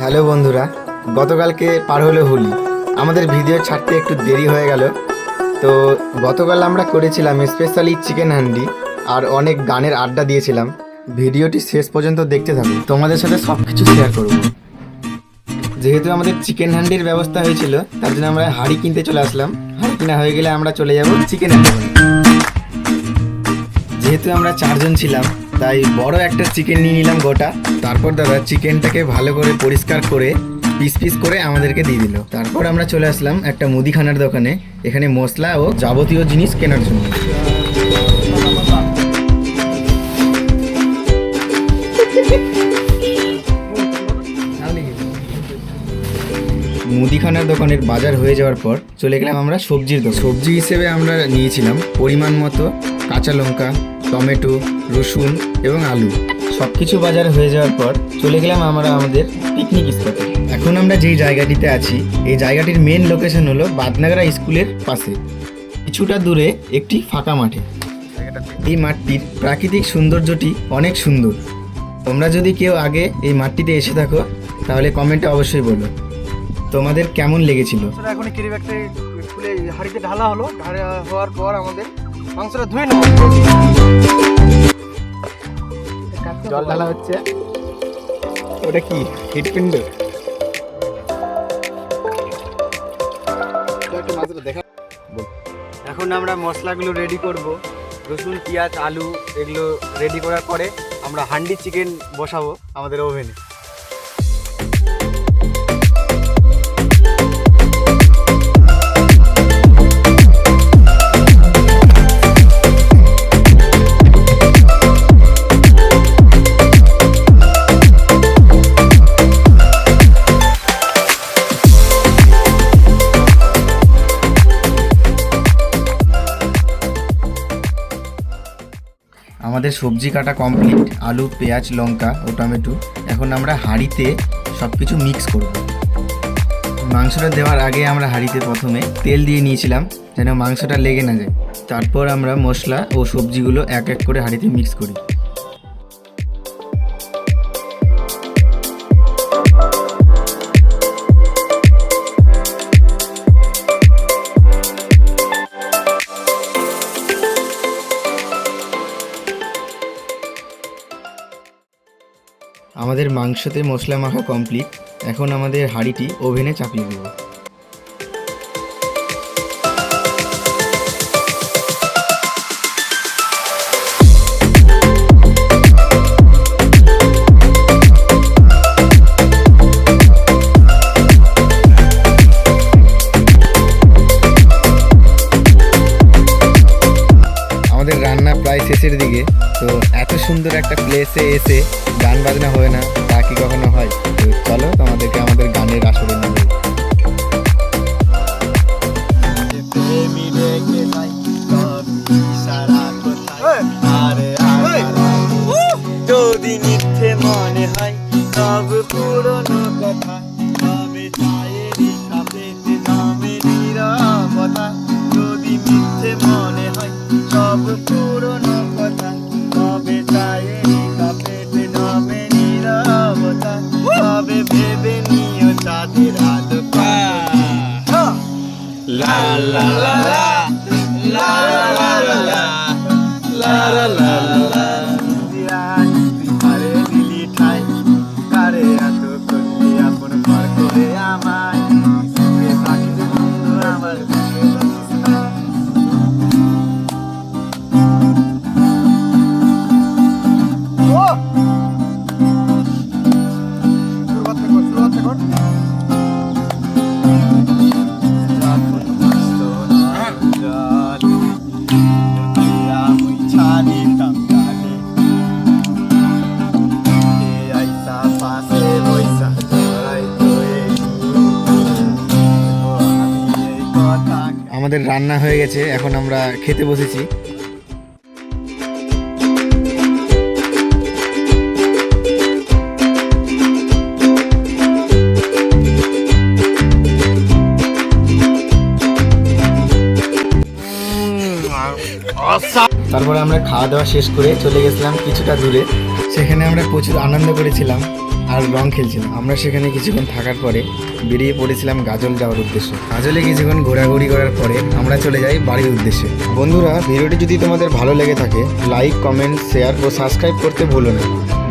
Hello বন্ধুরা, গতকালকে পার হলো হোলি। আমাদের ভিডিও ছাড়তে একটু দেরি হয়ে গেল। তো গতকাল আমরা করেছিলাম স্পেশালি চিকেন হান্ডি আর অনেক গানের আড্ডা দিয়েছিলাম। ভিডিওটি শেষ পর্যন্ত দেখতে থাকুন। তোমাদের সাথে সব কিছু শেয়ার করব। যেহেতু আমাদের চিকেন হান্ডির ব্যবস্থা হয়েছিল, তার জন্য আমরা হাঁড়ি কিনতে চলে আসলাম। হাঁড়ি কিনা হয়ে গেলে আমরা চলে যাব চিকেন হান্ডি যেহেতু আমরা চারজন ছিলাম, তাই বড় একটা চিকেন নিয়ে নিলাম গোটা। তারপর দাদা চিকেনটাকে ভালো করে পরিষ্কার করে পিস পিস করে আমাদেরকে দিয়ে দিল। তারপর আমরা চলে আসলাম একটা মুদিখানার দোকানে, এখানে মশলা ও যাবতীয় জিনিস কেনার জন্য। মুদিখানার দোকানের বাজার হয়ে যাওয়ার পর চলে গেলাম আমরা সবজির দোকান। সবজি হিসেবে আমরা নিয়েছিলাম পরিমাণ মতো কাঁচা লঙ্কা, টমেটো, রসুন এবং আলু। সব কিছু বাজার হয়ে যাওয়ার পর চলে গেলাম আমরা আমাদের পিকনিক স্পটে এখন আমরা যেই জায়গাটিতে আছি, এই জায়গাটির মেন লোকেশন হলো বাদনাগরা স্কুলের পাশে। কিছুটা দূরে একটি ফাঁকা মাঠে। এই মাঠটির প্রাকৃতিক সৌন্দর্যটি অনেক সুন্দর। তোমরা যদি কেউ আগে এই মাঠটিতে এসে থাকো, তাহলে কমেন্টে অবশ্যই বলো। তোমাদের কেমন লেগেছিল? এখন কেরি ব্যাগটা খুলে হাঁড়িতে ঢালা হলো ঢালা হওয়ার পর আমাদের মাংসটা ধুয়ে নেব। জল ঢালা হচ্ছে। ওটা কি? হৃৎপিণ্ড এখন আমরা মশলাগুলো রেডি করব। রসুন পেঁয়াজ আলু এগুলো রেডি করার পরে আমরা হান্ডি চিকেন বসাবো আমাদের ওভেনে আমাদের সবজি কাটা কমপ্লিট আলু, পেঁয়াজ, লঙ্কা ও টমেটো, এখন আমরা হাঁড়িতে সব কিছু মিক্স করব। মাংসটা দেওয়ার আগে আমরা হাঁড়িতে প্রথমে তেল দিয়ে নিয়েছিলাম যেন মাংসটা লেগে না যায়। তারপর আমরা মশলা ও সবজিগুলো এক এক করে হাঁড়িতে মিক্স করি। আমাদের মাংসতে মশলা মাখা কমপ্লিট এখন আমাদের হাঁড়িটি ওভেনে চাপিয়ে দেবো। শেষের দিকে তো এত সুন্দর একটা প্লেসে এসে গান বাজনা হয় না তা কি কখনো হয়? তো চলো তোমাদেরকে আমাদের গানের আসরে নিয়ে। যদি মিথ্যে মনে হয় সব পুরনো কথা তবে চায়েরই কাপেতে নামে নীরবতা যদি মিথ্যে মনে হয় সব পুরনো la la la la. আমাদের রান্না হয়ে গেছে, এখন আমরা খেতে বসেছি। তারপরে আমরা খাওয়া দাওয়া শেষ করে চলে গেছিলাম কিছুটা দূরে। সেখানে আমরা প্রচুর আনন্দ করেছিলাম। আর রং খেলছিলাম আমরা সেখানে কিছুক্ষণ থাকার পরে বেরিয়ে পড়েছিলাম গাজল যাওয়ার উদ্দেশ্যে। গাজলে কিছুক্ষণ ঘোরাঘুরি করার পরে আমরা চলে যাই বাড়ির উদ্দেশ্যে। বন্ধুরা, ভিডিওটি যদি তোমাদের ভালো লেগে থাকে লাইক কমেন্ট শেয়ার ও সাবস্ক্রাইব করতে ভুলো না।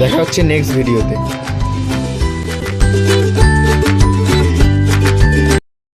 দেখা হচ্ছে নেক্সট ভিডিওতে